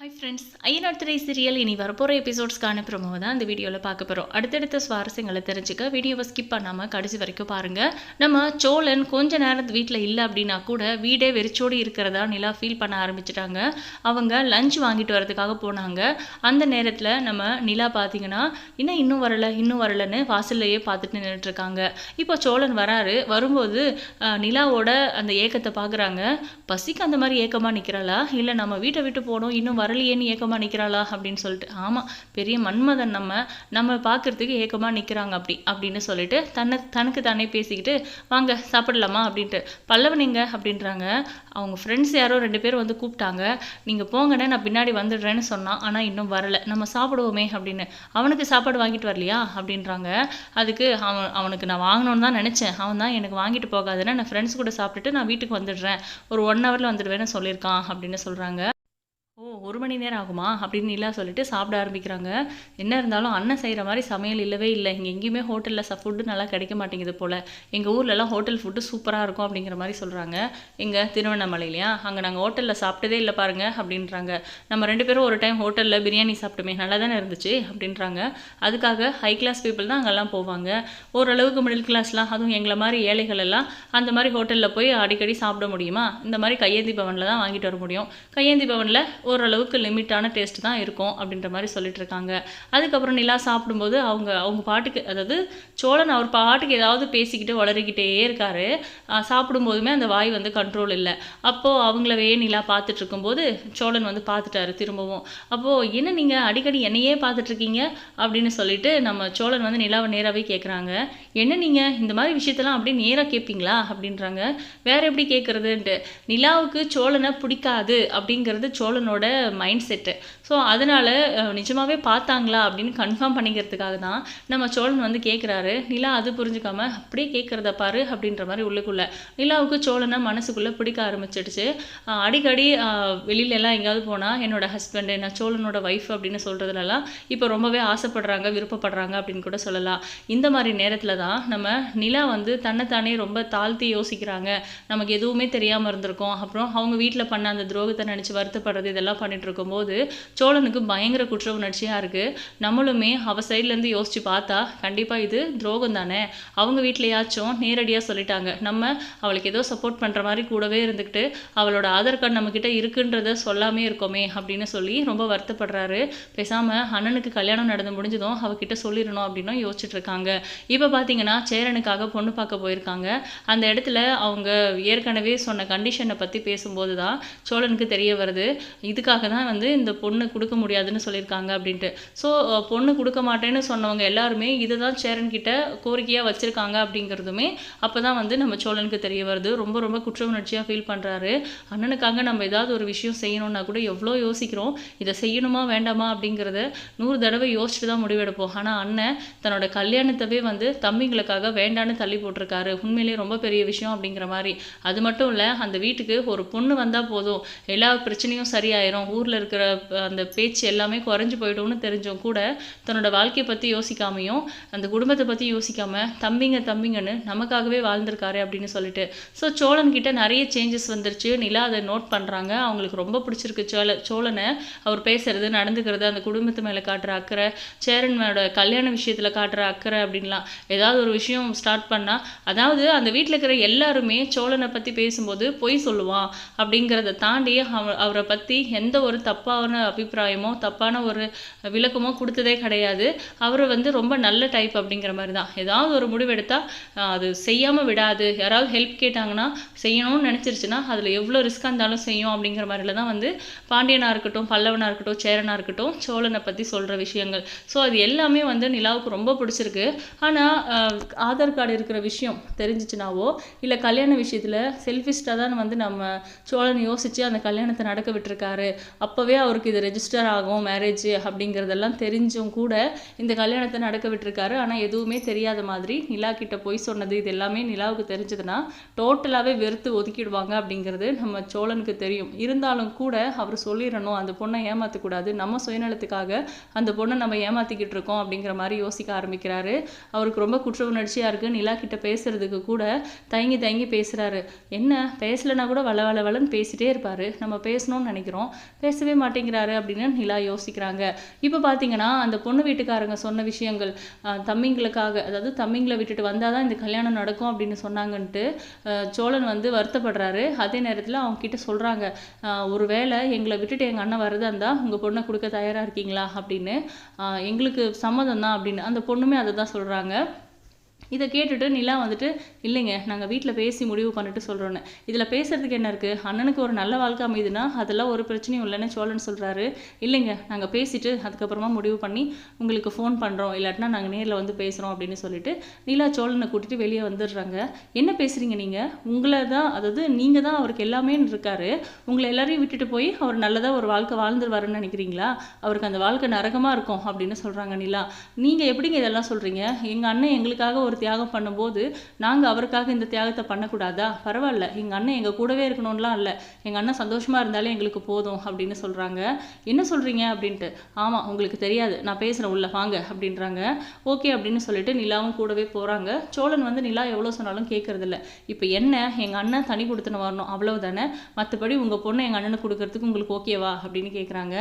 Hi friends Ayyanar திரை serial இனி வரப்போகிற எபிசோட்ஸ்க்கான ப்ரோமோ தான் இந்த வீடியோவில் பார்க்க போகிறோம் அடுத்தடுத்த சுவாரஸ்யங்களை தெரிஞ்சுக்க வீடியோவை ஸ்கிப் பண்ணாமல் கடைசி வரைக்கும் பாருங்கள் நம்ம சோழன் கொஞ்ச நேரம் வீட்டில் இல்லை அப்படின்னா கூட வீடே வெறிச்சோடி இருக்கிறதா நிலா ஃபீல் பண்ண ஆரம்பிச்சிட்டாங்க. அவங்க லஞ்ச் வாங்கிட்டு வரதுக்காக போனாங்க. அந்த நேரத்தில் நம்ம நிலா பார்த்தீங்கன்னா இன்னும் இன்னும் வரல இன்னும் வரலன்னு வாசல்லையே பார்த்துட்டு நின்றுட்டு இருக்காங்க இப்போ சோழன் வராரு. வரும்போது நிலாவோட அந்த ஏக்கத்தை பார்க்குறாங்க பசிக்கு அந்த மாதிரி ஏக்கமாக நிற்கிறாளா இல்லை நம்ம வீட்டை விட்டு போனோம் இன்னும் வரலையேன்னு ஏக்கமாக நிற்கிறாளா அப்படின்னு சொல்லிட்டு ஆமாம் பெரிய மன்மதன் நம்ம நம்ம பார்க்கறதுக்கு ஏக்கமாக நிற்கிறாங்க அப்படி அப்படின்னு சொல்லிட்டு தன்னை தனக்கு தானே பேசிக்கிட்டு வாங்க சாப்பிடலாமா அப்படின்ட்டு. பல்லவனிங்க அப்படின்றாங்க அவங்க ஃப்ரெண்ட்ஸ் யாரோ ரெண்டு பேரும் வந்து கூப்பிட்டாங்க நீங்கள் போங்கண்ணே நான் பின்னாடி வந்துடுறேன்னு சொன்னான் ஆனால் இன்னும் வரல நம்ம சாப்பிடுவோமே அப்படின்னு. அவனுக்கு சாப்பாடு வாங்கிட்டு வரலையா அப்படின்றாங்க. அதுக்கு அவன் அவனுக்கு நான் வாங்கணும்னு தான் நினச்சேன். அவன் தான் எனக்கு வாங்கிட்டு போகாதுன்னு நான் ஃப்ரெண்ட்ஸ் கூட சாப்பிட்டுட்டு நான் வீட்டுக்கு வந்துடுறேன். ஒரு ஒன் ஹவரில் வந்துடுவேன்னு சொல்லியிருக்கான் அப்படின்னு சொல்கிறாங்க ஓ ஒரு மணி நேரம் ஆகுமா? அப்படின்னு நிலா சொல்லிட்டு சாப்பிட ஆரம்பிக்கிறாங்க. என்ன இருந்தாலும் அண்ணன் செய்கிற மாதிரி சமையல் இல்லவே இல்லை. இங்கே எங்கேயுமே ஹோட்டலில் ச ஃபுட்டு நல்லா கிடைக்க மாட்டேங்குது போல். எங்கள் ஊர்லலாம் ஹோட்டல் ஃபுட்டு சூப்பராக இருக்கும் அப்படிங்கிற மாதிரி சொல்கிறாங்க எங்கள் திருவண்ணாமலையிலையா அங்கே நாங்கள் ஹோட்டலில் சாப்பிட்டதே இல்லை பாருங்க அப்படின்றாங்க. நம்ம ரெண்டு பேரும் ஒரு டைம் ஹோட்டலில் பிரியாணி சாப்பிட்டுமே நல்லா தானே இருந்துச்சு அப்படின்றாங்க. அதுக்காக ஹை கிளாஸ் பீப்புள் தான் அங்கெல்லாம் போவாங்க. ஓரளவுக்கு மிடில் கிளாஸ்லாம் அதுவும் எங்களை மாதிரி ஏழைகள் எல்லாம் அந்த மாதிரி ஹோட்டலில் போய் அடிக்கடி சாப்பிட முடியுமா? இந்த மாதிரி கையேந்தி பவனில் தான் வாங்கிட்டு வர முடியும். கையேந்தி பவனில் ஓரளவுக்கு லிமிட்டான டேஸ்ட் தான் இருக்கும் அப்படின்ற மாதிரி சொல்லிட்டு இருக்காங்க அதுக்கப்புறம் நிலா சாப்பிடும்போது அவங்க அவங்க பாட்டுக்கு அதாவது சோழன் அவர் பாட்டுக்கு ஏதாவது பேசிக்கிட்டு வளரிக்கிட்டே இருக்காரு. சாப்பிடும்போதுமே அந்த வாய் வந்து கண்ட்ரோல் இல்லை. அப்போது அவங்களவே நிலா பார்த்துட்டு இருக்கும்போது சோழன் வந்து பார்த்துட்டாரு திரும்பவும். அப்போது என்ன நீங்கள் அடிக்கடி என்னையே பார்த்துட்ருக்கீங்க? அப்படின்னு சொல்லிட்டு நம்ம சோழன் வந்து நிலாவை நேராகவே கேட்குறாங்க என்ன நீங்கள் இந்த மாதிரி விஷயத்தெல்லாம் அப்படியே நேராக கேட்பீங்களா அப்படின்றாங்க. வேற எப்படி கேட்குறதுன்ட்டு நிலாவுக்கு சோழனை பிடிக்காது அப்படிங்கிறது சோழனோட மைண்ட் செட்டு ஸோ அதனால் நிஜமாகவே பார்த்தாங்களா அப்படின்னு கன்ஃபார்ம் பண்ணிக்கிறதுக்காக தான் நம்ம சோழன் வந்து கேட்குறாரு நிலா அது புரிஞ்சுக்காம அப்படியே கேட்குறத பாரு அப்படின்ற மாதிரி உள்ளுக்குள்ளே. நிலாவுக்கு சோழனை மனசுக்குள்ளே பிடிக்க ஆரம்பிச்சிடுச்சு. அடிக்கடி வெளியிலலாம் வெளியில எல்லாம் எங்கேயாவது போனால் என்னோட ஹஸ்பண்டு நான் சோழனோட ஒய்ஃப் அப்படின்னு சொல்கிறதுலலாம் இப்போ ரொம்பவே ஆசைப்படுறாங்க விருப்பப்படுறாங்க அப்படின்னு கூட சொல்லலாம். இந்த மாதிரி நேரத்தில் தான் நம்ம நிலா வந்து தன்னைத்தானே ரொம்ப தாழ்த்தி யோசிக்கிறாங்க. நமக்கு எதுவுமே தெரியாமல் இருந்திருக்கோம். அப்புறம் அவங்க வீட்டில் பண்ண அந்த துரோகத்தை நினச்சி வருத்தப்படுறது இதெல்லாம் பண்ணிட்டு இருக்கும்போது சோழனுக்கு பயங்கர குற்ற உணர்ச்சியாக இருக்குது நம்மளுமே அவ சைட்லேருந்து யோசிச்சு பார்த்தா கண்டிப்பாக இது துரோகம் தானே. அவங்க வீட்லையாச்சும் நேரடியாக சொல்லிட்டாங்க. நம்ம அவளுக்கு ஏதோ சப்போர்ட் பண்ணுற மாதிரி கூடவே இருந்துக்கிட்டு அவளோட ஆதார் கார்டு நம்மக்கிட்ட இருக்குன்றத சொல்லாமே இருக்கோமே அப்படின்னு சொல்லி ரொம்ப வருத்தப்படுறாரு. பேசாமல் அண்ணனுக்கு கல்யாணம் நடந்து முடிஞ்சதும் அவகிட்ட சொல்லிடணும் அப்படின்னும் யோசிச்சுட்டு இருக்காங்க இப்போ பார்த்தீங்கன்னா சேரனுக்காக பொண்ணு பார்க்க போயிருக்காங்க. அந்த இடத்துல அவங்க ஏற்கனவே சொன்ன கண்டிஷனை பற்றி பேசும்போது தான் சோழனுக்கு தெரிய வருது. இதுக்காக தான் வந்து இந்த பொண்ணு கொடுக்க முடியாதுன்னு சொல்லியிருக்காங்க அப்படின்ட்டு. ஸோ பொண்ணு கொடுக்க மாட்டேன்னு சொன்னவங்க எல்லாருமே இதை தான் சேரன் கிட்ட கோரிக்கையாக வச்சுருக்காங்க அப்படிங்கிறதுமே அப்போ தான் வந்து நம்ம சோழனுக்கு தெரிய வருது. ரொம்ப ரொம்ப குற்ற உணர்ச்சியாக ஃபீல் பண்ணுறாரு அண்ணனுக்காக நம்ம ஏதாவது ஒரு விஷயம் செய்யணும்னா கூட எவ்வளோ யோசிக்கிறோம். இதை செய்யணுமா வேண்டாமா அப்படிங்கிறத நூறு தடவை யோசிச்சுட்டு தான் முடிவெடுப்போம். ஆனால் அண்ணன் தன்னோட கல்யாணத்தவே வந்து தம்பிங்களுக்காக வேண்டான்னு தள்ளி போட்டிருக்காரு. உண்மையிலேயே ரொம்ப பெரிய விஷயம் அப்படிங்கிற மாதிரி. அது மட்டும் இல்லை அந்த வீட்டுக்கு ஒரு பொண்ணு வந்தால் போதும். எல்லா பிரச்சனையும் ஆயிரும் ஊரில் இருக்கிற அந்த பேச்சு எல்லாமே குறைஞ்சி போயிடும்னு தெரிஞ்சும் கூட தன்னோட வாழ்க்கையை பற்றி யோசிக்காமையும் அந்த குடும்பத்தை பற்றி யோசிக்காம தம்பிங்க தம்பிங்கன்னு நமக்காகவே வாழ்ந்திருக்காரு அப்படின்னு சொல்லிட்டு. ஸோ சோழன்கிட்ட நிறைய சேஞ்சஸ் வந்துருச்சு. நிலா அதை நோட் பண்ணுறாங்க அவங்களுக்கு ரொம்ப பிடிச்சிருக்கு சோழ சோழனை அவர் பேசுறது நடந்துக்கிறது அந்த குடும்பத்து மேலே காட்டுற அக்கறை சேரனோட கல்யாண விஷயத்தில் காட்டுற அக்கறை அப்படின்லாம். ஏதாவது ஒரு விஷயம் ஸ்டார்ட் பண்ணால் அதாவது அந்த வீட்டில் இருக்கிற எல்லாருமே சோழனை பற்றி பேசும்போது பொய் சொல்லுவான் அப்படிங்கிறத தாண்டி அவ அவரை பற்றி எந்த ஒரு தப்பான அபிப்பிராயமோ தப்பான ஒரு விளக்கமோ கொடுத்ததே கிடையாது. அவர் வந்து ரொம்ப நல்ல டைப் அப்படிங்கிற மாதிரி தான் ஏதாவது ஒரு முடிவெடுத்தால் அது செய்யாமல் விடாது. யாராவது ஹெல்ப் கேட்டாங்கன்னா செய்யணும்னு நினச்சிருச்சுன்னா அதில் எவ்வளோ ரிஸ்க்காக இருந்தாலும் செய்யும் அப்படிங்கிற மாதிரில தான் வந்து பாண்டியனாக இருக்கட்டும் பல்லவனாக இருக்கட்டும் சேரனாக இருக்கட்டும் சோழனை பற்றி சொல்கிற விஷயங்கள். ஸோ அது எல்லாமே வந்து நிலாவுக்கு ரொம்ப பிடிச்சிருக்கு. ஆனால் ஆதார் கார்டு இருக்கிற விஷயம் தெரிஞ்சிச்சுனாவோ இல்லை கல்யாண விஷயத்தில் செல்ஃபிஸ்டாக தான் வந்து நம்ம சோழன் யோசித்து அந்த கல்யாணத்தை நடக்க விட்டுருக்காரு அப்போவே அவருக்கு இது ரெஜிஸ்டர் ஆகும் மேரேஜ் அப்படிங்கிறதெல்லாம் தெரிஞ்சும் கூட இந்த கல்யாணத்தை நடக்க விட்டுருக்காரு. ஆனால் எதுவுமே தெரியாத மாதிரி நிலா கிட்ட போய் சொன்னது இது எல்லாமே நிலாவுக்கு தெரிஞ்சதுன்னா டோட்டலாகவே வெறுத்து ஒதுக்கிடுவாங்க அப்படிங்கிறது நம்ம சோழனுக்கு தெரியும். இருந்தாலும் கூட அவர் சொல்லிடணும் அந்த பொண்ணை ஏமாற்றக்கூடாது நம்ம சுயநலத்துக்காக அந்த பொண்ணை நம்ம ஏமாற்றிக்கிட்டு இருக்கோம் அப்படிங்கிற மாதிரி யோசிக்க ஆரம்பிக்கிறாரு. அவருக்கு ரொம்ப குற்ற உணர்ச்சியாக இருக்குது நிலா கிட்ட பேசுறதுக்கு கூட தயங்கி தயங்கி பேசுகிறாரு என்ன பேசலைன்னா கூட வள வள வளன்னு பேசிட்டே இருப்பார். நம்ம பேசணும்னு நினைக்கிறோம். இருக்கோம் பேசவே மாட்டேங்கிறாரு அப்படின்னு நிலா யோசிக்கிறாங்க. இப்போ பார்த்தீங்கன்னா அந்த பொண்ணு வீட்டுக்காரங்க சொன்ன விஷயங்கள் தம்பிங்களுக்காக அதாவது தம்பிங்களை விட்டுட்டு வந்தால் தான் இந்த கல்யாணம் நடக்கும் அப்படின்னு சொன்னாங்கன்ட்டு சோழன் வந்து வருத்தப்படுறாரு. அதே நேரத்தில் அவங்க கிட்ட சொல்கிறாங்க ஒருவேளை எங்களை விட்டுட்டு எங்கள் அண்ணன் வரதா இருந்தால் உங்கள் பொண்ணை கொடுக்க தயாராக இருக்கீங்களா அப்படின்னு எங்களுக்கு சம்மதம் தான் அப்படின்னு. அந்த பொண்ணுமே அதை தான் சொல்கிறாங்க இதை கேட்டுட்டு நிலா வந்துட்டு இல்லைங்க நாங்கள் வீட்டில் பேசி முடிவு பண்ணிட்டு சொல்கிறோன்னு இதில் பேசுறதுக்கு என்ன இருக்குது அண்ணனுக்கு ஒரு நல்ல வாழ்க்கை அமைதுன்னா அதெல்லாம் ஒரு பிரச்சனையும் இல்லைன்னு சோழன் சொல்கிறாரு இல்லைங்க நாங்கள் பேசிட்டு அதுக்கப்புறமா முடிவு பண்ணி உங்களுக்கு ஃபோன் பண்ணுறோம் இல்லாட்டினா நாங்கள் நேரில் வந்து பேசுகிறோம் அப்படின்னு சொல்லிட்டு நிலா சோழனை கூட்டிட்டு வெளியே வந்துடுறாங்க. என்ன பேசுகிறீங்க நீங்கள் உங்களை தான் அதாவது நீங்கள் தான் அவருக்கு எல்லாமே இருக்காரு. உங்களை எல்லாரையும் விட்டுட்டு போய் அவர் நல்லதாக ஒரு வாழ்க்கை வாழ்ந்துருவாருன்னு நினைக்கிறீங்களா? அவருக்கு அந்த வாழ்க்கை நரகமாக இருக்கும் அப்படின்னு சொல்கிறாங்க நிலா. நீங்கள் எப்படிங்க இதெல்லாம் சொல்கிறீங்க எங்கள் அண்ணன் எங்களுக்காக ஒரு தியாகம் பண்ணும்போது நாங்கள் அவருக்காக இந்த தியாகத்தை பண்ணக்கூடாதா? பரவாயில்ல. எங்கள் அண்ணன் எங்கள் கூடவே இருக்கணும்லாம் இல்லை. எங்கள் அண்ணன் சந்தோஷமாக இருந்தாலே எங்களுக்கு போதும் அப்படின்னு சொல்கிறாங்க என்ன சொல்கிறீங்க அப்படின்ட்டு. ஆமாம் உங்களுக்கு தெரியாது. நான் பேசுகிறேன் உள்ள வாங்க அப்படின்றாங்க. ஓகே அப்படின்னு சொல்லிட்டு நிலாவும் கூடவே போகிறாங்க சோழன் வந்து நிலா எவ்வளோ சொன்னாலும் கேட்கறதில்ல இப்போ என்ன? எங்கள் அண்ணன் தனி கொடுத்துன்னு வரணும். அவ்வளவுதானே? மற்றபடி உங்கள் பொண்ணை எங்கள் அண்ணனுக்கு கொடுக்கறதுக்கு உங்களுக்கு ஓகேவா அப்படின்னு கேட்குறாங்க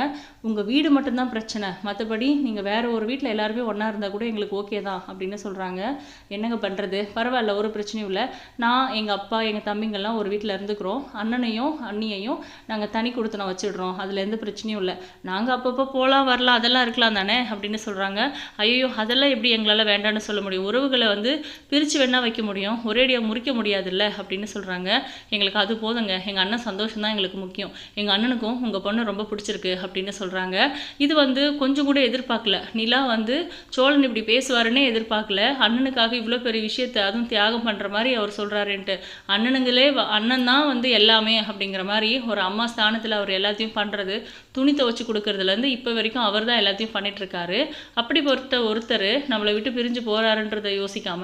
உங்கள் வீடு மட்டும்தான் பிரச்சனை. மற்றபடி நீங்கள் வேற ஒரு வீட்டில் எல்லாருமே ஒன்றா இருந்தால் கூட எங்களுக்கு ஓகே தான் அப்படின்னு சொல்கிறாங்க என்னங்க பண்ணுறது பரவாயில்ல ஒரு பிரச்சனையும் இல்லை. நான் எங்கள் அப்பா எங்கள் தம்பிங்கெல்லாம் ஒரு வீட்டில் இருந்துக்கிறோம். அண்ணனையும் அண்ணியையும் நாங்கள் தனி கொடுத்தன வச்சிடுறோம். அதில் எந்த பிரச்சனையும் இல்லை. நாங்கள் அப்பப்போ போகலாம் வரலாம் அதெல்லாம் இருக்கலாம் தானே? அப்படின்னு சொல்கிறாங்க ஐயோ அதெல்லாம் எப்படி எங்களால் வேண்டாம்னு சொல்ல முடியும்? உறவுகளை வந்து பிரித்து வேணா வைக்க முடியும். ஒரேடியாக முறிக்க முடியாதுல்ல? அப்படின்னு சொல்கிறாங்க எங்களுக்கு அது போதுங்க. எங்கள் அண்ணன் சந்தோஷம் தான் எங்களுக்கு முக்கியம். எங்கள் அண்ணனுக்கும் உங்கள் பொண்ணு ரொம்ப பிடிச்சிருக்கு அப்படின்னு சொல்கிறாங்க இது வந்து கொஞ்சம் கூட எதிர்பார்க்கல. நிலா வந்து சோழன் இப்படி பேசுவாருன்னே எதிர்பார்க்கல. அண்ணனுக்காக இவ்வளோ பெரிய விஷயத்தை அதுவும் தியாகம் பண்ணுற மாதிரி அவர் சொல்கிறாருன்ட்டு அண்ணனுங்களே அண்ணன் தான் வந்து எல்லாமே அப்படிங்கிற மாதிரி ஒரு அம்மா ஸ்தானத்தில் அவர் எல்லாத்தையும் பண்ணுறது துணி துவச்சி கொடுக்கறதுலேருந்து இப்போ வரைக்கும் அவர் தான் எல்லாத்தையும் பண்ணிகிட்ருக்காரு அப்படி பொறுத்த ஒருத்தர் நம்மளை விட்டு பிரிஞ்சு போகிறாருன்றதை யோசிக்காம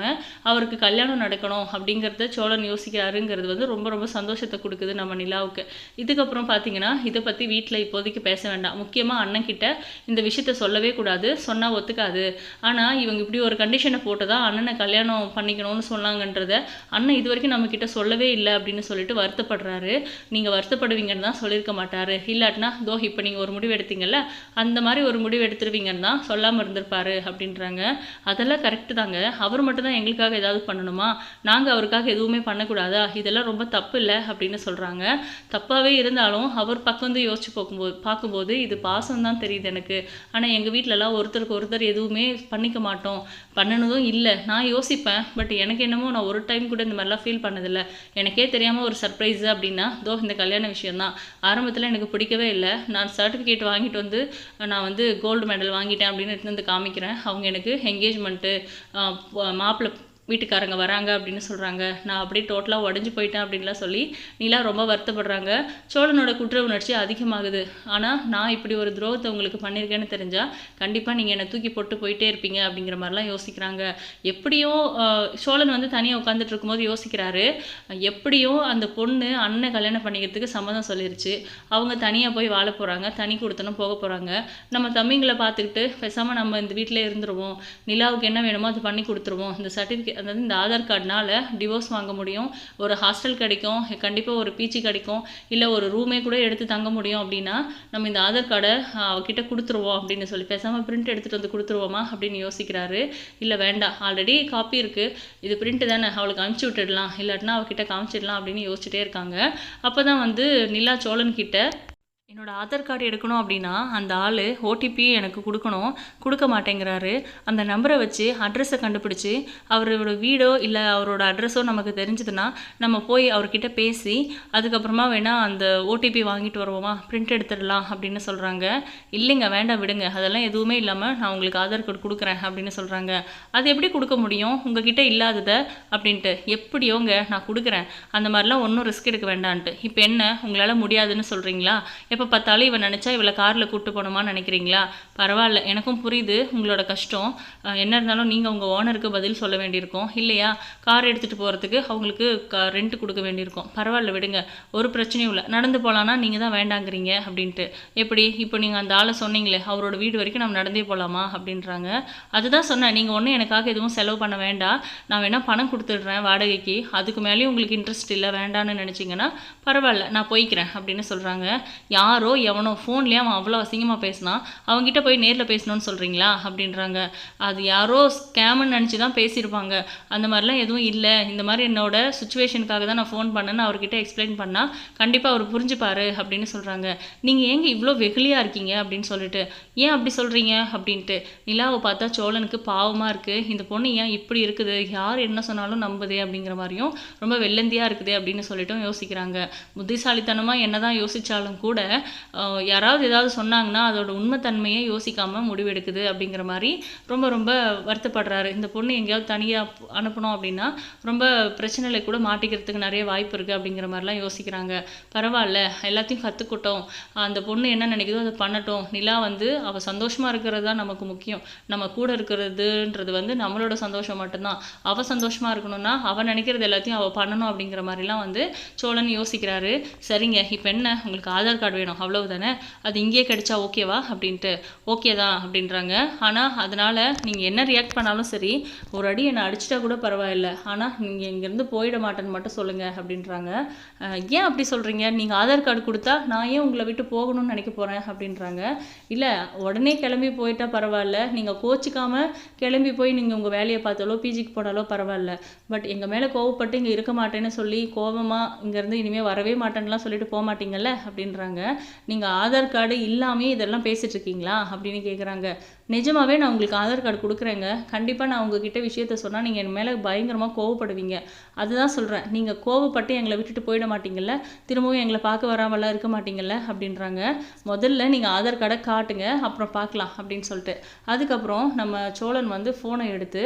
அவருக்கு கல்யாணம் நடக்கணும் அப்படிங்கிறத சோழன் யோசிக்கிறாருங்கிறது வந்து ரொம்ப ரொம்ப சந்தோஷத்தை கொடுக்குது நம்ம நிலாவுக்கு. இதுக்கப்புறம் பார்த்தீங்கன்னா இதை பற்றி வீட்டில் இப்போதைக்கு பேச வேண்டாம். முக்கியமாக அண்ணன் கிட்ட இந்த விஷயத்த சொல்லவே கூடாது சொன்னால் ஒத்துக்காது. ஆனால் இவங்க இப்படி ஒரு கண்டிஷனை போட்டு தான் அண்ணனை கல்யாணம் பண்ணிக்கணும்னு சொன்னாங்கன்றத அண்ணன் இது வரைக்கும் நம்மக்கிட்ட சொல்லவே இல்லை அப்படின்னு சொல்லிட்டு வருத்தப்படுறாரு. நீங்கள் வருத்தப்படுவீங்கன்னு தான் சொல்லியிருக்க மாட்டாரு. இல்லாட்டினா தோ இப்போ நீங்கள் ஒரு முடிவு எடுத்தீங்கல்ல? அந்த மாதிரி ஒரு முடிவு எடுத்துருவீங்கன்னு தான் சொல்லாமல் இருந்திருப்பாரு அப்படின்றாங்க. அதெல்லாம் கரெக்டு தாங்க. அவர் மட்டும் தான் எங்களுக்காக ஏதாவது பண்ணணுமா? நாங்கள் அவருக்காக எதுவுமே பண்ணக்கூடாதா? இதெல்லாம் ரொம்ப தப்பு இல்லை அப்படின்னு சொல்கிறாங்க தப்பாகவே இருந்தாலும் அவர் பக்கம் வந்து யோசிச்சு பார்க்கும்போது பார்க்கும்போது இது பாசம் தான் தெரியுது எனக்கு. ஆனால் எங்கள் வீட்டிலலாம் ஒருத்தருக்கு ஒருத்தர் எதுவுமே பண்ணிக்க மாட்டோம். பண்ணனதும் இல்லை. நான் யோசிப்பேன். பட் எனக்கு என்னமோ நான் ஒரு டைம் கூட இந்த மாதிரிலாம் ஃபீல் பண்ணதில்லை. எனக்கே தெரியாமல் ஒரு சர்ப்ரைஸ் அப்படின்னா தோ இந்த கல்யாண விஷயந்தான் ஆரம்பத்தில் எனக்கு பிடிக்கவே இல்லை. நான் சர்டிஃபிகேட் வாங்கிட்டு வந்து நான் வந்து கோல்டு மெடல் வாங்கிட்டேன் அப்படின்னு எடுத்து வந்து காமிக்கிறேன். அவங்க எனக்கு என்கேஜ்மெண்ட்டு மாப்பிள்ளை வீட்டுக்காரங்க வராங்க அப்படின்னு சொல்கிறாங்க நான் அப்படியே டோட்டலாக உடஞ்சி போயிட்டேன் அப்படின்லாம் சொல்லி நிலா ரொம்ப வருத்தப்படுறாங்க. சோழனோட குற்ற உணர்ச்சி அதிகமாகுது. ஆனால் நான் இப்படி ஒரு துரோகத்தை உங்களுக்கு பண்ணியிருக்கேன்னு தெரிஞ்சால் கண்டிப்பாக நீங்கள் என்னை தூக்கி போட்டு போயிட்டே இருப்பீங்க அப்படிங்கிற மாதிரிலாம் யோசிக்கிறாங்க. எப்படியோ சோழன் வந்து தனியாக உட்காந்துட்டு இருக்கும்போது யோசிக்கிறாரு. எப்படியோ அந்த பொண்ணு அண்ணன் கல்யாணம் பண்ணிக்கிறதுக்கு சம்மதம் சொல்லிருச்சு. அவங்க தனியாக போய் வாழ போகிறாங்க தனி கொடுத்தனும் போக போகிறாங்க நம்ம தம்பிங்களை பார்த்துக்கிட்டு பேசாமல் நம்ம இந்த வீட்டிலே இருந்துருவோம். நிலாவுக்கு என்ன வேணுமோ அது பண்ணி கொடுத்துருவோம். இந்த சர்டிஃபிகேட் அதாவது இந்த ஆதார் கார்டுனால் டிவோர்ஸ் வாங்க முடியும். ஒரு ஹாஸ்டல் கிடைக்கும் கண்டிப்பாக ஒரு பீச்சு கிடைக்கும். இல்லை ஒரு ரூமே கூட எடுத்து தங்க முடியும் அப்படின்னா நம்ம இந்த ஆதார் கார்டை அவகிட்ட கொடுத்துருவோம் அப்படின்னு சொல்லி பேசாமல் பிரிண்ட் எடுத்துகிட்டு வந்து கொடுத்துருவோமா அப்படின்னு யோசிக்கிறாரு. இல்லை வேண்டாம் ஆல்ரெடி காப்பி இருக்குது இது பிரிண்ட் தானே அவளுக்கு அனுப்பிச்சி விட்டுடலாம். இல்லாட்டினா அவகிட்ட காமிச்சிடலாம் அப்படின்னு யோசிச்சுட்டே இருக்காங்க. அப்போ தான் வந்து நிலா சோழன் என்னோடய என்னோட ஆதார் கார்டு எடுக்கணும் அப்படின்னா அந்த ஆள் ஓடிபி எனக்கு கொடுக்கணும். கொடுக்க மாட்டேங்கிறாரு. அந்த நம்பரை வச்சு அட்ரஸை கண்டுபிடிச்சி அவரோட வீடோ இல்லை அவரோட அட்ரஸோ நமக்கு தெரிஞ்சதுன்னா நம்ம போய் அவர்கிட்ட பேசி அதுக்கப்புறமா வேணால் அந்த ஓடிபி வாங்கிட்டு வருவோமா? பிரிண்ட் எடுத்துடலாம் அப்படின்னு சொல்கிறாங்க இல்லைங்க வேண்டாம் விடுங்க. அதெல்லாம் எதுவுமே இல்லாமல் நான் உங்களுக்கு ஆதார் கார்டு கொடுக்குறேன் அப்படின்னு சொல்கிறாங்க அது எப்படி கொடுக்க முடியும்? உங்ககிட்ட இல்லாததை அப்படின்ட்டு எப்படியோங்க நான் கொடுக்குறேன். அந்த மாதிரிலாம் ஒன்றும் ரிஸ்க் எடுக்க வேண்டான்ட்டு. இப்போ என்ன? உங்களால் முடியாதுன்னு சொல்கிறீங்களா எப்போ பார்த்தாலும் இவன் நினச்சா இவளை காரில் கூப்பிட்டு போகணுமான்னு நினைக்கிறீங்களா? பரவாயில்ல. எனக்கும் புரியுது உங்களோட கஷ்டம். என்ன இருந்தாலும் நீங்கள் உங்கள் ஓனருக்கு பதில் சொல்ல வேண்டியிருக்கும். இல்லையா? கார் எடுத்துகிட்டு போகிறதுக்கு அவங்களுக்கு க ரெண்ட் கொடுக்க வேண்டியிருக்கும். பரவாயில்ல விடுங்க. ஒரு பிரச்சனையும் இல்லை. நடந்து போகலான்னா நீங்கள் தான் வேண்டாங்கிறீங்க அப்படின்ட்டு. எப்படி? இப்போ நீங்கள் அந்த ஆளை சொன்னீங்களே அவரோட வீடு வரைக்கும் நம்ம நடந்தே போகலாமா அப்படின்றாங்க. அதுதான் சொன்னேன். நீங்கள் ஒன்றும் எனக்காக எதுவும் செலவு பண்ண வேண்டாம். நான் வேணால் பணம் கொடுத்துடுறேன் வாடகைக்கு. அதுக்கு மேலேயும் உங்களுக்கு இன்ட்ரெஸ்ட் இல்லை வேண்டான்னு நினச்சிங்கன்னா பரவாயில்ல நான் போய்க்கிறேன் அப்படின்னு சொல்கிறாங்க யார் யாரோ எவனோ ஃபோன்லேயே அவன் அவ்வளோ அசிங்கமாக பேசினான் அவங்ககிட்ட போய் நேரில் பேசணும்னு சொல்கிறீங்களா அப்படின்றாங்க. அது யாரோ ஸ்கேம்னு நினச்சி தான் பேசியிருப்பாங்க. அந்த மாதிரிலாம் எதுவும் இல்லை. இந்த மாதிரி என்னோட சுச்சுவேஷனுக்காக தான் நான் ஃபோன் பண்ணேன்னு அவர்கிட்ட எக்ஸ்பிளைன் பண்ணால் கண்டிப்பாக அவர் புரிஞ்சுப்பார் அப்படின்னு சொல்கிறாங்க நீங்கள் ஏங்க இவ்வளோ வெகுளியாக இருக்கீங்க? அப்படின்னு சொல்லிட்டு ஏன் அப்படி சொல்கிறீங்க அப்படின்ட்டு. நிலாவை பார்த்தா சோழனுக்கு பாவமாக இருக்குது இந்த பொண்ணு ஏன் இப்படி இருக்குது? யார் என்ன சொன்னாலும் நம்புதே? அப்படிங்கிற மாதிரியும் ரொம்ப வெள்ளந்தியாக இருக்குது? அப்படின்னு சொல்லிட்டும் யோசிக்கிறாங்க. புத்திசாலித்தனமாக என்ன தான் யோசித்தாலும் கூட யாராவது ஏதாவது சொன்னாங்கன்னா அதோட உண்மைத்தன்மையை யோசிக்காமல் முடிவெடுக்குது அப்படிங்கிற மாதிரி ரொம்ப ரொம்ப வருத்தப்படுறாரு. இந்த பொண்ணு எங்கேயாவது தனியாக அனுப்பணும் அப்படின்னா ரொம்ப பிரச்சனையில் கூட மாட்டிக்கிறதுக்கு நிறைய வாய்ப்பு இருக்குது அப்படிங்கிற மாதிரிலாம் யோசிக்கிறாங்க. பரவாயில்ல எல்லாத்தையும் கற்றுக்கிட்டோம் அந்த பொண்ணு என்ன நினைக்குதோ அதை பண்ணட்டும். நிலா வந்து அவள் சந்தோஷமாக இருக்கிறது தான் நமக்கு முக்கியம். நம்ம கூட இருக்கிறதுன்றது வந்து நம்மளோட சந்தோஷம் மட்டும்தான். அவள் சந்தோஷமாக இருக்கணும்னா அவள் நினைக்கிறது எல்லாத்தையும் அவள் பண்ணணும் அப்படிங்கிற மாதிரிலாம் வந்து சோழன் யோசிக்கிறாரு. சரிங்க இப்போ என்ன? உங்களுக்கு ஆதார் கார்டு வேணும் அவ்வளவுதானே? அது இங்கேயே கிடைச்சா ஓகேவா அப்படின்ட்டு. ஓகே தான் அப்படின்றாங்க. ஆனால் அதனால் நீங்கள் என்ன ரியாக்ட் பண்ணாலும் சரி ஒரு அடி என்னை அடிச்சிட்டா கூட பரவாயில்ல. ஆனால் நீங்கள் இங்கேருந்து போயிட மாட்டேன்னு மட்டும் சொல்லுங்கள் அப்படின்றாங்க. ஏன் அப்படி சொல்கிறீங்க நீங்கள் ஆதார் கார்டு கொடுத்தா நான் ஏன் உங்களை விட்டு போகணும்னு நினைக்க போகிறேன் அப்படின்றாங்க. இல்லை உடனே கிளம்பி போயிட்டா பரவாயில்ல. நீங்கள் கோச்சிக்காமல் கிளம்பி போய் நீங்கள் உங்கள் வேலையை பார்த்தாலோ பிஜிக்கு போனாலோ பரவாயில்ல. பட் எங்கள் மேலே கோவப்பட்டு இங்கே இருக்க மாட்டேன்னு சொல்லி கோவமாக இங்கேருந்து இனிமேல் வரவே மாட்டேன்னுலாம் சொல்லிட்டு போக மாட்டீங்கல்ல அப்படின்றாங்க. நீங்கள் ஆதார் கார்டு இல்லாமே இதெல்லாம் பேசிட்டு இருக்கீங்களா அப்படின்னு கேட்குறாங்க நிஜமாகவே நான் உங்களுக்கு ஆதார் கார்டு கொடுக்குறேங்க. கண்டிப்பாக நான் உங்ககிட்ட விஷயத்த சொன்னால் நீங்கள் என் மேலே பயங்கரமாக கோவப்படுவீங்க. அதுதான் சொல்கிறேன் நீங்கள் கோவப்பட்டு எங்களை விட்டுட்டு போயிட மாட்டீங்கல்ல? திரும்பவும் எங்களை பார்க்க வராமலாம் இருக்க மாட்டீங்கல்ல? அப்படின்றாங்க. முதல்ல நீங்கள் ஆதார் கார்டை காட்டுங்க. அப்புறம் பார்க்கலாம் அப்படின்னு சொல்லிட்டு. அதுக்கப்புறம் நம்ம சோழன் வந்து ஃபோனை எடுத்து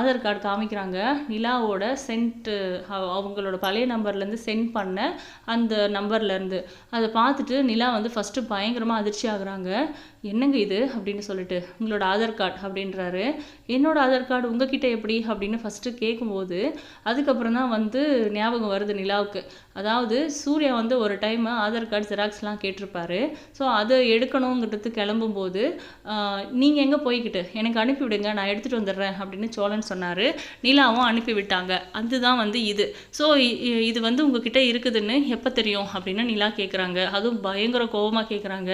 ஆதார் கார்டு காமிக்கிறாங்க. நிலாவோட சென்ட் அவங்களோட பழைய நம்பர்லேருந்து சென்ட் பண்ண அந்த நம்பர்லேருந்து அதை பார்த்துட்டு நிலா வந்து ஃபஸ்ட்டு பயங்கரமாக அதிர்ச்சி ஆகுறாங்க. என்னங்க இது அப்படின்னு சொல்லிட்டு உங்களோட ஆதார் கார்டு அப்படின்றாரு. என்னோட ஆதார் கார்டு உங்ககிட்ட எப்படி அப்படின்னு ஃபஸ்ட்டு கேட்கும்போது அதுக்கப்புறம் தான் வந்து ஞாபகம் வருது நிலாவுக்கு. அதாவது சூர்யா வந்து ஒரு டைம் ஆதார் கார்டு ஜெராக்ஸ்லாம் கேட்டிருப்பாரு. ஸோ அதை எடுக்கணுங்கிறது கிளம்பும்போது நீங்கள் எங்கே போய்கிட்டு? எனக்கு அனுப்பி விடுங்க நான் எடுத்துகிட்டு வந்துடுறேன் அப்படின்னு சோழன் சொன்னார். நிலாவும் அனுப்பி விட்டாங்க. அதுதான் வந்து இது. ஸோ இது வந்து உங்ககிட்ட இருக்குதுன்னு எப்போ தெரியும் அப்படின்னு நிலா கேட்குறாங்க அதுவும் பயங்கர கோவமாக கேட்குறாங்க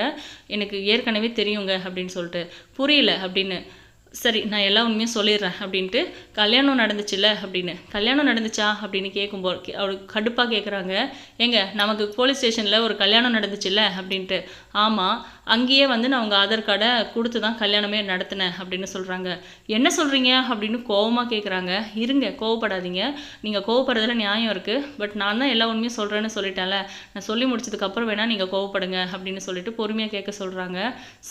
எனக்கு ஏற்கனவே தெரியுங்க அப்படின்னு சொல்லிட்டு புரியல அப்படின்னு சரி நான் எல்லா உண்மையும் சொல்லிடுறேன் அப்படின்ட்டு கல்யாணம் நடந்துச்சுல்ல அப்படின்னு கல்யாணம் நடந்துச்சா அப்படின்னு கேட்கும்போது அவர் கடுப்பாக கேட்குறாங்க ஏங்க நமக்கு போலீஸ் ஸ்டேஷனில் ஒரு கல்யாணம் நடந்துச்சுல்ல அப்படின்ட்டு. ஆமாம் அங்கேயே வந்து நான் உங்கள் ஆதார் கார்டை கொடுத்து தான் கல்யாணமே நடத்தினேன் அப்படின்னு சொல்கிறாங்க என்ன சொல்கிறீங்க அப்படின்னு கோவமாக கேட்குறாங்க இருங்க கோவப்படாதீங்க. நீங்கள் கோவப்படுறதுல நியாயம் இருக்குது பட் நான் தான் எல்லா உண்மையும் சொல்கிறேன்னு சொல்லிட்டேன்ல. நான் சொல்லி முடிச்சதுக்கப்புறம் வேணால் நீங்கள் கோவப்படுங்க அப்படின்னு சொல்லிட்டு பொறுமையாக கேட்க சொல்கிறாங்க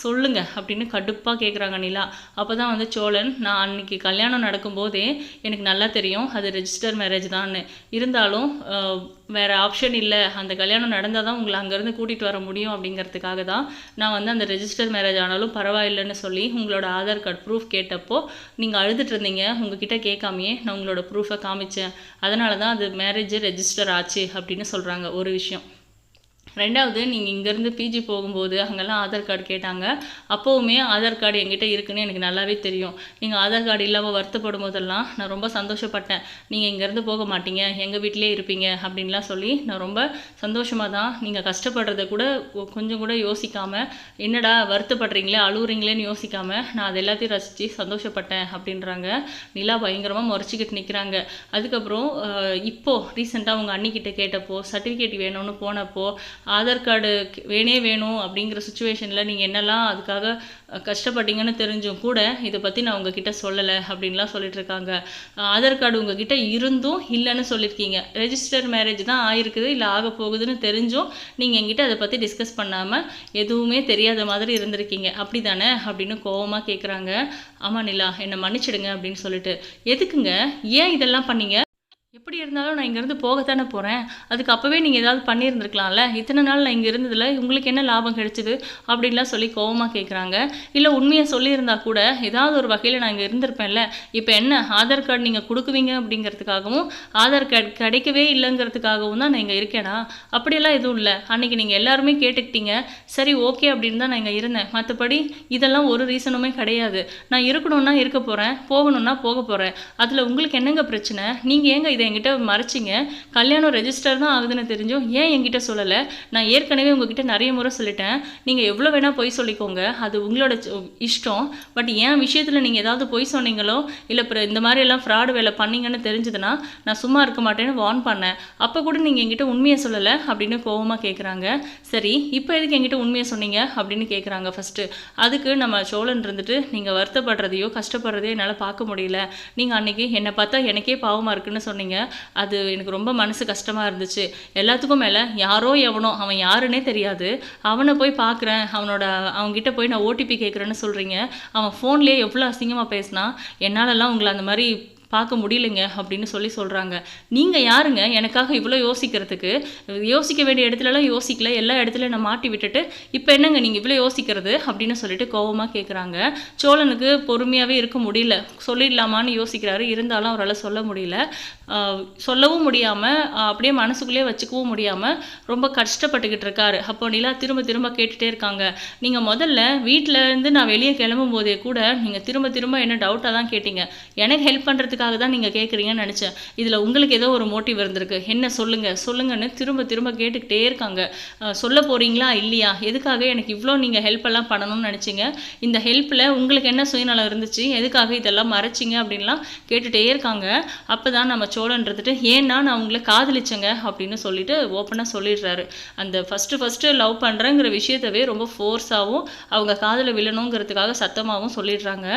சொல்லுங்க அப்படின்னு கடுப்பாக கேட்குறாங்க நிலா. அப்போ தான் வந்து சோழன் நான் அன்னைக்கு கல்யாணம் நடக்கும்போதே எனக்கு நல்லா தெரியும். அது ரெஜிஸ்டர் மேரேஜ் தான் இருந்தாலும் வேறு ஆப்ஷன் இல்லை. அந்த கல்யாணம் நடந்தால் தான் உங்களை அங்கேருந்து கூட்டிகிட்டு வர முடியும் அப்படிங்கிறதுக்காக தான் நான் வந்து அந்த ரெஜிஸ்டர் மேரேஜ் ஆனாலும் பரவாயில்லைன்னு சொல்லி உங்களோட ஆதார் கார்டு ப்ரூஃப் கேட்டப்போ நீங்கள் அழுதுட்டு இருந்தீங்க. உங்ககிட்ட கேட்காமையே நான் உங்களோட ப்ரூஃபை காமிச்சேன். அதனால தான் அது மேரேஜ் ரெஜிஸ்டர் ஆச்சு அப்படின்னு சொல்கிறாங்க ஒரு விஷயம். ரெண்டாவது நீங்கள் இங்கேருந்து பிஜி போகும்போது அங்கெல்லாம் ஆதார் கார்டு கேட்டாங்க. அப்போவுமே ஆதார் கார்டு எங்கிட்ட இருக்குன்னு எனக்கு நல்லாவே தெரியும். நீங்கள் ஆதார் கார்டு இல்லாமல் வருத்தப்படும் போதெல்லாம் நான் ரொம்ப சந்தோஷப்பட்டேன். நீங்கள் இங்கேருந்து போக மாட்டீங்க எங்கள் வீட்டிலே இருப்பீங்க அப்படின்லாம் சொல்லி நான் ரொம்ப சந்தோஷமாக தான் நீங்கள் கஷ்டப்படுறத கூட கொஞ்சம் கூட யோசிக்காமல் என்னடா வருத்தப்படுறீங்களே அழுவுறீங்களேன்னு யோசிக்காமல் நான் அது எல்லாத்தையும் ரசித்து சந்தோஷப்பட்டேன் அப்படின்றாங்க. நிலா பயங்கரமாக முறைச்சிக்கிட்டு நிற்கிறாங்க அதுக்கப்புறம் இப்போது ரீசெண்டாக உங்கள் அண்ணிக்கிட்ட கேட்டப்போ சர்டிஃபிகேட் வேணும்னு போனப்போ ஆதார் கார்டு வேணே வேணும் அப்படிங்கிற சுச்சுவேஷனில் நீங்கள் என்னெல்லாம் அதுக்காக கஷ்டப்பட்டீங்கன்னு தெரிஞ்சும் கூட இதை பற்றி நான் உங்ககிட்ட சொல்லலை அப்படின்லாம் சொல்லிட்டுருக்காங்க ஆதார் கார்டு உங்ககிட்ட இருந்தும் இல்லைன்னு சொல்லியிருக்கீங்க. ரெஜிஸ்டர் மேரேஜ் தான் ஆயிருக்குது இல்லை ஆக போகுதுன்னு தெரிஞ்சும் நீங்கள் என்கிட்ட அதை பற்றி டிஸ்கஸ் பண்ணாமல் எதுவுமே தெரியாத மாதிரி இருந்திருக்கீங்க. அப்படி தானே அப்படின்னு கோவமாக கேட்குறாங்க ஆமாம் நிலா என்னை மன்னிச்சிடுங்க அப்படின்னு சொல்லிட்டு. எதுக்குங்க? ஏன் இதெல்லாம் பண்ணீங்க? எப்படி இருந்தாலும் நான் இங்கேருந்து போகத்தானே போகிறேன் அதுக்கு அப்போவே நீங்கள் ஏதாவது பண்ணியிருந்துருக்கலாம்ல? இத்தனை நாள் நான் இங்கே இருந்ததில் உங்களுக்கு என்ன லாபம் கிடைச்சிது? அப்படின்லாம் சொல்லி கோவமாக கேட்குறாங்க இல்லை உண்மையை சொல்லியிருந்தா கூட ஏதாவது ஒரு வகையில் நான் இங்கே இருந்திருப்பேன்ல. இப்போ என்ன ஆதார் கார்டு நீங்கள் கொடுக்குவீங்க அப்படிங்கிறதுக்காகவும் ஆதார் கார்டு கிடைக்கவே இல்லைங்கிறதுக்காகவும் தான் நான் இங்கே இருக்கேனா? அப்படியெல்லாம் எதுவும் இல்லை. அன்னைக்கு நீங்கள் எல்லாருமே கேட்டுக்கிட்டீங்க. சரி ஓகே அப்படின்னு தான் நான் இங்கே இருந்தேன். மற்றபடி இதெல்லாம் ஒரு ரீசனுமே கிடையாது. நான் இருக்கணும்னா இருக்க போகிறேன் போகணும்னா போக போகிறேன் அதில் உங்களுக்கு என்னங்க பிரச்சனை? நீங்கள் ஏங்க இதை இதை என்கிட்ட மறைச்சிங்க. கல்யாணம் ரெஜிஸ்டர் தான் ஆகுதுன்னு தெரிஞ்சும் ஏன் என்கிட்ட சொல்லலை? நான் ஏற்கனவே உங்ககிட்ட நிறைய முறை சொல்லிட்டேன். நீங்கள் எவ்வளோ வேணால் பொய் சொல்லிக்கோங்க. அது உங்களோட இஷ்டம். பட் என் விஷயத்தில் நீங்கள் ஏதாவது பொய் சொன்னீங்களோ இல்லை அப்புறம் இந்த மாதிரி எல்லாம் ஃப்ராடு வேலை பண்ணீங்கன்னு தெரிஞ்சதுன்னா நான் சும்மா இருக்க மாட்டேன்னு வார்ன் பண்ணேன். அப்போ கூட நீங்கள் என்கிட்ட உண்மையை சொல்லலை அப்படின்னு கோவமாக கேட்குறாங்க சரி இப்போ எதுக்கு என்கிட்ட உண்மையை சொன்னீங்க? அப்படின்னு கேட்குறாங்க ஃபஸ்ட்டு அதுக்கு நம்ம சோழன் இருந்துட்டு நீங்கள் வருத்தப்படுறதையோ கஷ்டப்படுறதையோ என்னால் பார்க்க முடியல. நீங்கள் அன்றைக்கி என்னை பார்த்தா எனக்கே பாவமாக இருக்குன்னு சொன்னீங்க. அது எனக்கு ரொம்ப மனசு கஷ்டமாக இருந்துச்சு. எல்லாத்துக்கும் மேலே யாரோ எவனோ அவன் யாருன்னே தெரியாது. அவனை போய் பார்க்குறேன் அவனோட அவங்ககிட்ட போய் நான் ஓடிபி கேட்குறேன்னு சொல்கிறீங்க அவன் ஃபோன்லேயே எவ்வளோ அசிங்கமாக பேசினா என்னாலலாம் உங்களை அந்த மாதிரி பார்க்க முடியலைங்க அப்படின்னு சொல்லி சொல்கிறாங்க நீங்கள் யாருங்க? எனக்காக இவ்வளோ யோசிக்கிறதுக்கு. யோசிக்க வேண்டிய இடத்துலலாம் யோசிக்கல. எல்லா இடத்துலையும் நான் மாட்டி விட்டுட்டு இப்போ என்னங்க நீங்கள் இவ்வளோ யோசிக்கிறது? அப்படின்னு சொல்லிட்டு கோவமாக கேட்குறாங்க சோழனுக்கு பொறுமையாகவே இருக்க முடியல. சொல்லிடலாமான்னு யோசிக்கிறாரு. இருந்தாலும் அவரால் சொல்ல முடியல. சொல்லவும் முடியாமல் அப்படியே மனசுக்குள்ளேயே வச்சுக்கவும் முடியாமல் ரொம்ப கஷ்டப்பட்டுக்கிட்டு இருக்காரு. அப்போ நிலா திரும்ப திரும்ப கேட்டுகிட்டே இருக்காங்க. நீங்கள் முதல்ல வீட்டில் இருந்து நான் வெளியே கிளம்பும் போதே கூட நீங்கள் திரும்ப திரும்ப என்ன டவுட்டாக தான் கேட்டீங்க. எனக்கு ஹெல்ப் பண்ணுறதுக்காக தான் நீங்கள் கேட்குறீங்கன்னு நினச்சேன். இதில் உங்களுக்கு ஏதோ ஒரு மோட்டிவ் இருந்திருக்கு. என்ன சொல்லுங்கள் சொல்லுங்கன்னு திரும்ப திரும்ப கேட்டுக்கிட்டே இருக்காங்க. சொல்ல போகிறீங்களா இல்லையா? எதுக்காக எனக்கு இவ்வளோ நீங்கள் ஹெல்ப் எல்லாம் பண்ணணும்னு நினச்சிங்க? இந்த ஹெல்ப்பில் உங்களுக்கு என்ன சுயநலம் இருந்துச்சு? எதுக்காக இதெல்லாம் மறைச்சிங்க? அப்படின்லாம் கேட்டுகிட்டே இருக்காங்க. அப்போ தான் நம்ம சோழன் இருந்துட்டு ஏன்னா நான் அவங்கள காதலிச்சேங்க? அப்படின்னு சொல்லிட்டு ஓப்பனாக சொல்லிடுறாரு. அந்த ஃபஸ்ட்டு ஃபஸ்ட்டு லவ் பண்ணுறேங்கிற விஷயத்தவே ரொம்ப ஃபோர்ஸாகவும் அவங்க காதில் விழணுங்கிறதுக்காக சத்தமாகவும் சொல்லிடுறாங்க.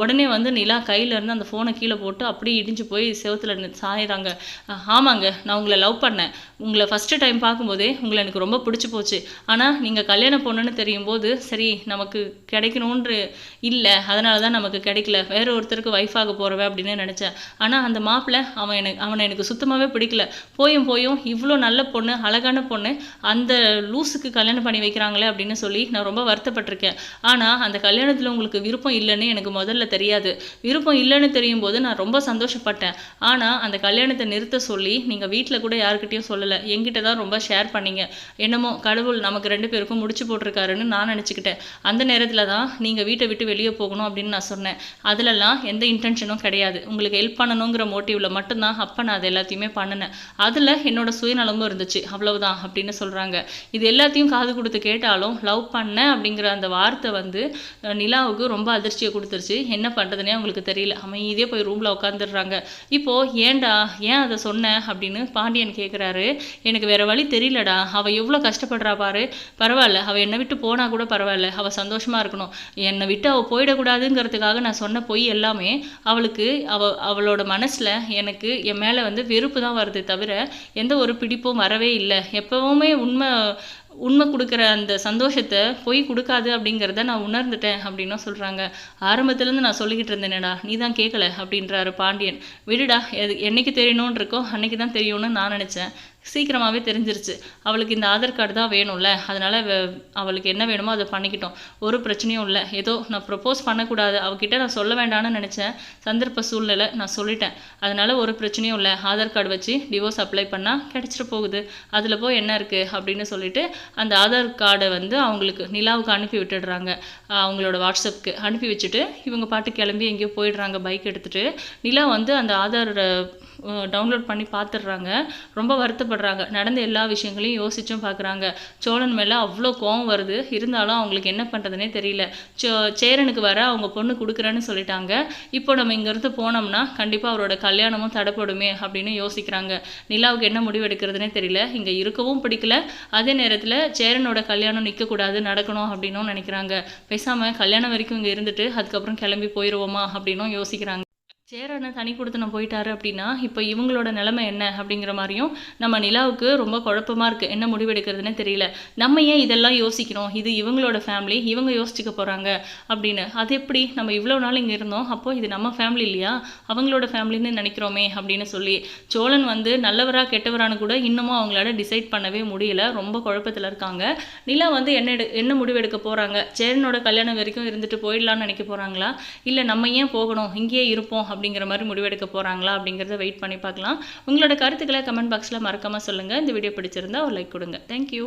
உடனே வந்து நிலா கையிலேருந்து அந்த ஃபோனை கீழே போட்டு அப்படியே இடிஞ்சு போய் செவுத்துல சாயிறாங்க. ஆமாங்க நான் உங்களை லவ் பண்ணேன். உங்களை ஃபஸ்ட்டு டைம் பார்க்கும்போதே உங்களை எனக்கு ரொம்ப பிடிச்சி போச்சு. ஆனால் நீங்கள் கல்யாண பொண்ணுன்னு தெரியும் போது சரி நமக்கு கிடைக்கணுன்ற இல்லை அதனால தான் நமக்கு கிடைக்கல. வேற ஒருத்தருக்கு ஒய்ஃப் ஆக போகிறவ அப்படின்னு நினச்சேன். ஆனால் அந்த மாப்பிள்ளை அவன் எனக்கு அவனை எனக்கு சுத்தமாகவே பிடிக்கல. போயும் போயும் இவ்வளோ நல்ல பொண்ணு அழகான பொண்ணு அந்த லூஸுக்கு கல்யாணம் பண்ணி வைக்கிறாங்களே அப்படின்னு சொல்லி நான் ரொம்ப வருத்தப்பட்டிருக்கேன். ஆனால் அந்த கல்யாணத்தில் உங்களுக்கு விருப்பம் இல்லைன்னு எனக்கு முதல்ல தெரியாது. விருப்பம் இல்லைன்னு தெரியும் போது நான் ரொம்ப சந்தோஷப்பட்டேன். ஆனால் அந்த கல்யாணத்தை நிறுத்த சொல்லி நீங்கள் வீட்டில் கூட யாருக்கிட்டையும் சொல்லலை. என்கிட்ட தான் ரொம்ப ஷேர் பண்ணீங்க. என்னமோ கடவுள் நமக்கு ரெண்டு பேருக்கும் முடிச்சு போட்டிருக்காருன்னு நான் நினச்சிக்கிட்டேன். அந்த நேரத்தில் தான் நீங்கள் வீட்டை விட்டு வெளியே போகணும் அப்படின்னு நான் சொன்னேன். அதிலெல்லாம் எந்த இன்டென்ஷனும் கிடையாது. உங்களுக்கு ஹெல்ப் பண்ணணுங்கிற மோட்டிவில் மட்டும்தான் அப்போ நான் அது எல்லாத்தையுமே பண்ணினேன். அதில் என்னோட சுயநலமும் இருந்துச்சு. அவ்வளவுதான் அப்படின்னு சொல்கிறாங்க இது எல்லாத்தையும் காது கொடுத்து கேட்டாலும் லவ் பண்ணேன் அப்படிங்கிற அந்த வார்த்தை வந்து நிலாவுக்கு ரொம்ப அதிர்ச்சியை கொடுத்துருச்சு. என்ன பண்ணுறதுனே அவங்களுக்கு தெரியல. அமைதியே போய் ரூமில் உட்காந்துடுறாங்க இப்போது ஏன்டா ஏன் அதை சொன்னேன் அப்படின்னு பாண்டியன் கேட்குறாரு எனக்கு வேறு வழி தெரியலடா. அவள் எவ்வளோ கஷ்டப்படுறா பாரு. பரவாயில்ல. அவள் என்னை விட்டு போனால் கூட பரவாயில்ல. அவள் சந்தோஷமாக இருக்கணும். என்னை விட்டு அவள் போயிடக்கூடாதுங்கிறதுக்காக நான் சொன்ன பொய் எல்லாமே அவளுக்கு அவ அவளோட மனசில் எனக்கு என் மேலே வந்து வெறுப்பு தான் வருது தவிர எந்த ஒரு பிடிப்பும் வரவே இல்லை. எப்போவுமே உண்மை உண்மை கொடுக்குற அந்த சந்தோஷத்தை பொய் கொடுக்காது அப்படிங்கிறத நான் உணர்ந்துட்டேன் அப்படின்னும் சொல்கிறாங்க ஆரம்பத்துலேருந்து நான் சொல்லிக்கிட்டு இருந்தேனேடா நீ தான் கேட்கல அப்படின்றாரு பாண்டியன். விடுடா எது என்னைக்கு தெரியணும்னு இருக்கோ அன்னைக்கு தான் தெரியும்னு நான் நினச்சேன். சீக்கிரமாகவே தெரிஞ்சிருச்சு. அவளுக்கு இந்த ஆதார் கார்டு தான் வேணும்ல. அதனால் அவளுக்கு என்ன வேணுமோ அதை பண்ணிக்கிட்டோம். ஒரு பிரச்சனையும் இல்லை. ஏதோ நான் ப்ரப்போஸ் பண்ணக்கூடாது. அவகிட்ட நான் சொல்ல வேண்டாம்னு நினச்சேன். சந்தர்ப்ப சூழ்நிலை நான் சொல்லிட்டேன். அதனால் ஒரு பிரச்சனையும் இல்லை. ஆதார் கார்டு வச்சு டிவோர்ஸ் அப்ளை பண்ணால் கிடச்சிட்டு போகுது. அதில் போய் என்ன இருக்குது அப்படின்னு சொல்லிட்டு அந்த ஆதார் கார்டை வந்து அவங்களுக்கு நிலாவுக்கு அனுப்பி விட்டுடுறாங்க. அவங்களோட வாட்ஸ்அப்புக்கு அனுப்பி வச்சுட்டு இவங்க பாட்டு கிளம்பி எங்கேயோ போயிடுறாங்க. பைக் எடுத்துகிட்டு நிலா வந்து அந்த ஆதார் டவுன்லோட் பண்ணி பார்த்துடுறாங்க ரொம்ப வருத்தப்படுறாங்க நடந்த எல்லா விஷயங்களையும் யோசிச்சும் பார்க்குறாங்க சோழன் மேலே அவ்வளோ கோவம் வருது. இருந்தாலும் அவங்களுக்கு என்ன பண்ணுறதுனே தெரியல. சோ சேரனுக்கு வர அவங்க பொண்ணு கொடுக்குறேன்னு சொல்லிட்டாங்க. இப்போ நம்ம இங்கேருந்து போனோம்னா கண்டிப்பாக அவரோட கல்யாணமும் தடைப்படுமே அப்படின்னு யோசிக்கிறாங்க. நிலாவுக்கு என்ன முடிவு எடுக்கிறதுனே தெரியல. இங்கே இருக்கவும் பிடிக்கல. அதே நேரத்தில் சேரனோட கல்யாணம் நிற்கக்கூடாது நடக்கணும் அப்படின்னும் நினைக்கிறாங்க. பேசாமல் கல்யாணம் வரைக்கும் இங்கே இருந்துட்டு அதுக்கப்புறம் கிளம்பி போயிடுவோமா அப்படின்னும் யோசிக்கிறாங்க. சேரனை தனி கொடுத்தனம் போயிட்டாரு அப்படின்னா இப்போ இவங்களோட நிலைமை என்ன அப்படிங்கிற மாதிரியும் நம்ம நிலாவுக்கு ரொம்ப குழப்பமாக இருக்குது என்ன முடிவெடுக்கிறதுனே தெரியல. நம்ம ஏன் இதெல்லாம் யோசிக்கணும் இது இவங்களோட ஃபேமிலி இவங்க யோசிச்சுக்க போகிறாங்க அப்படின்னு. அது எப்படி? நம்ம இவ்வளோ நாள் இங்கே இருந்தோம். அப்போது இது நம்ம ஃபேமிலி இல்லையா? அவங்களோட ஃபேமிலின்னு நினைக்கிறோமே அப்படின்னு சொல்லி சோழன் வந்து நல்லவரா கெட்டவரான்னு கூட இன்னமும் அவங்களால டிசைட் பண்ணவே முடியல. ரொம்ப குழப்பத்தில் இருக்காங்க. நிலா வந்து என்ன எடு என்ன முடிவெடுக்க போகிறாங்க சேரனோட கல்யாணம் வரைக்கும் இருந்துட்டு போயிடலான்னு நினைக்க போகிறாங்களா இல்லை நம்ம ஏன் போகணும்? இங்கேயே இருப்போம் அப்படிங்கிற மாதிரி முடிவெடுக்க போறாங்களா அப்படிங்கிறத வெயிட் பண்ணி பார்க்கலாம். உங்களோட கருத்துக்களை கமெண்ட் பாக்ஸில் மறக்காமல் சொல்லுங்கள் இந்த வீடியோ பிடிச்சிருந்தா ஒரு லைக் கொடுங்க. தேங்க்யூ